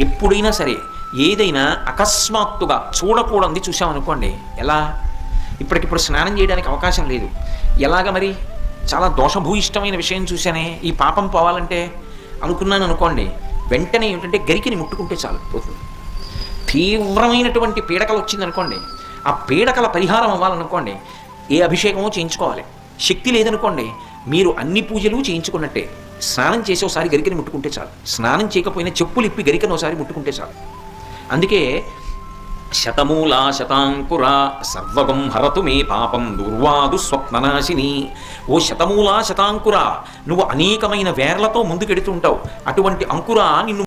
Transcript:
ఎప్పుడైనా సరే ఏదైనా అకస్మాత్తుగా చూడకూడదు చూసామనుకోండి ఎలా? ఇప్పటికిప్పుడు స్నానం చేయడానికి అవకాశం లేదు. ఎలాగ మరి? చాలా దోషభూయిష్టమైన విషయం చూశానే. ఈ పాపం పోవాలంటే అనుకున్నాను అనుకోండి వెంటనే ఏమిటంటే గరికిని ముట్టుకుంటే చాలు పోతుంది. తీవ్రమైనటువంటి పీడకలు వచ్చిందనుకోండి ఆ పీడకల పరిహారం అవ్వాలనుకోండి ఏ అభిషేకమో చేయించుకోవాలి. శక్తి లేదనుకోండి మీరు అన్ని పూజలు చేయించుకున్నట్టే. స్నానం చేసి ఒకసారి గరికని ముట్టుకుంటే చాలు. స్నానం చేయకపోయినా చెప్పులు ఇప్పి గరికను ఒకసారి ముట్టుకుంటే చాలు. అందుకే శతమూలా శతాంకురా సర్వగం హరతు మే పాపం దుర్వాదు స్వప్ననాశిని. ఓ శతమూలా శతాంకురా నువ్వు అనేకమైన వేర్లతో ముందుకెడుతుంటావు. అటువంటి అంకురా నిన్ను